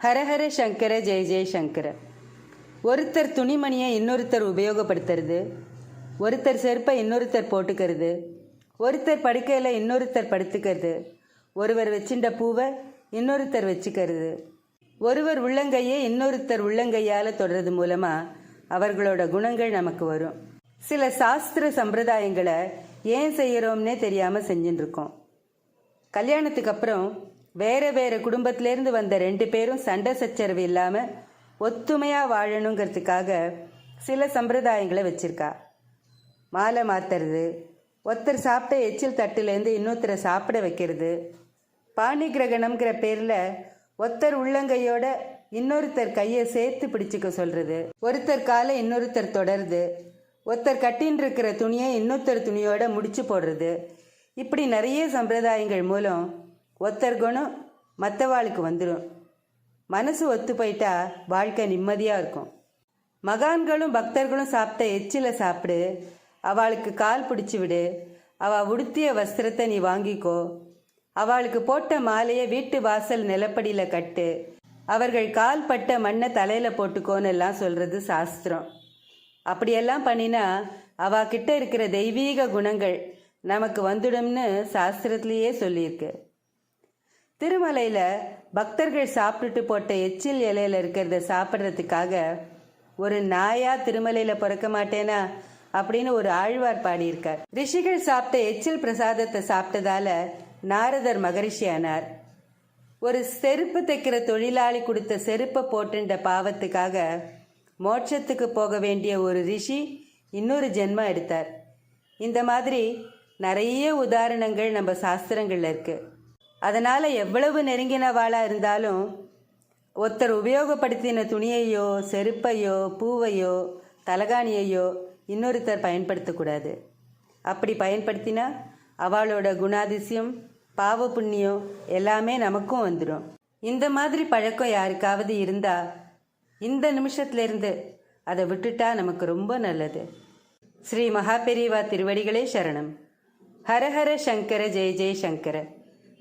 ஹரஹர சங்கர ஜெய ஜெய சங்கர. ஒருத்தர் துணிமணியை இன்னொருத்தர் உபயோகப்படுத்துறது ஒருத்தர் செருப்பை இன்னொருத்தர் போட்டுக்கிறது ஒருத்தர் படுக்கையில் இன்னொருத்தர் படுத்துக்கிறது ஒருவர் வச்சின்ற பூவை இன்னொருத்தர் வச்சுக்கிறது ஒருவர் உள்ளங்கையை இன்னொருத்தர் உள்ளங்கையால் தொடுறது மூலமாக அவர்களோட குணங்கள் நமக்கு வரும். சில சாஸ்திர சம்பிரதாயங்களை ஏன் செய்கிறோம்னே தெரியாமல் செஞ்சுட்டு இருக்கோம். கல்யாணத்துக்கு அப்புறம் வேற வேற குடும்பத்திலேருந்து வந்த ரெண்டு பேரும் சண்டை சச்சரவு இல்லாமல் ஒத்துமையாக வாழணுங்கிறதுக்காக சில சம்பிரதாயங்களை வச்சிருக்கா. மாலை மாத்துறது ஒருத்தர் சாப்பிட்ட எச்சில் தட்டுலேருந்து இன்னொருத்தரை சாப்பிட வைக்கிறது. பாணி கிரகணம்ங்கிற பேரில் ஒருத்தர் உள்ளங்கையோட இன்னொருத்தர் கையை சேர்த்து பிடிச்சிக்க சொல்கிறது ஒருத்தர் காலை இன்னொருத்தர் தொடருது. ஒருத்தர் கட்டின்னு இருக்கிற துணியை இன்னொருத்தர் துணியோட முடிச்சு போடுறது. இப்படி நிறைய சம்பிரதாயங்கள் மூலம் ஒருத்தர் குணம் மற்றவாளுக்கு வந்துடும் மனசு ஒத்து போயிட்டா வாழ்க்கை நிம்மதியாக இருக்கும். மகான்களும் பக்தர்களும் சாப்பிட்ட எச்சில சாப்பிடு. அவளுக்கு கால் பிடிச்சி விடு. அவ உடுத்திய வஸ்திரத்தை நீ வாங்கிக்கோ. அவளுக்கு போட்ட மாலையை வீட்டு வாசல் நிலப்படியில் கட்டு. அவர்கள் கால் பட்ட மண்ணை தலையில் போட்டுக்கோன்னு எல்லாம் சொல்கிறது சாஸ்திரம். அப்படியெல்லாம் பண்ணினா அவ கிட்ட இருக்கிற தெய்வீக குணங்கள் நமக்கு வந்துடும்னு சாஸ்திரத்திலேயே சொல்லியிருக்கு. திருமலையில் பக்தர்கள் சாப்பிட்டுட்டு போட்ட எச்சில் இலையில இருக்கிறத சாப்பிட்றதுக்காக ஒரு நாயா திருமலையில் பிறக்க மாட்டேனா அப்படின்னு ஒரு ஆழ்வார் பாடியிருக்கார். ரிஷிகள் சாப்பிட்ட எச்சில் பிரசாதத்தை சாப்பிட்டதால நாரதர் மகரிஷி ஆனார் ஒரு செருப்பு தைக்கிற தொழிலாளி கொடுத்த செருப்பை போட்டுன்ற பாவத்துக்காக மோட்சத்துக்கு போக வேண்டிய ஒரு ரிஷி இன்னொரு ஜென்மம் எடுத்தார். இந்த மாதிரி நிறைய உதாரணங்கள் நம்ம சாஸ்திரங்கள்ல இருக்குது அதனால் எவ்வளவு நெருங்கினவாளாக இருந்தாலும் ஒருத்தர் உபயோகப்படுத்தின துணியையோ செருப்பையோ பூவையோ தலகாணியையோ இன்னொருத்தர் பயன்படுத்தக்கூடாது. அப்படி பயன்படுத்தினா அவளோட குணாதிசயம் பாவ புண்ணியம் எல்லாமே நமக்கும் வந்துடும் இந்த மாதிரி பழக்கம் யாருக்காவது இருந்தா இந்த நிமிஷத்துலேருந்து அதை விட்டுட்டா நமக்கு ரொம்ப நல்லது. ஸ்ரீ மகாபெரிவா திருவடிகளே சரணம். ஹரஹர சங்கர ஜெய ஜெய சங்கர.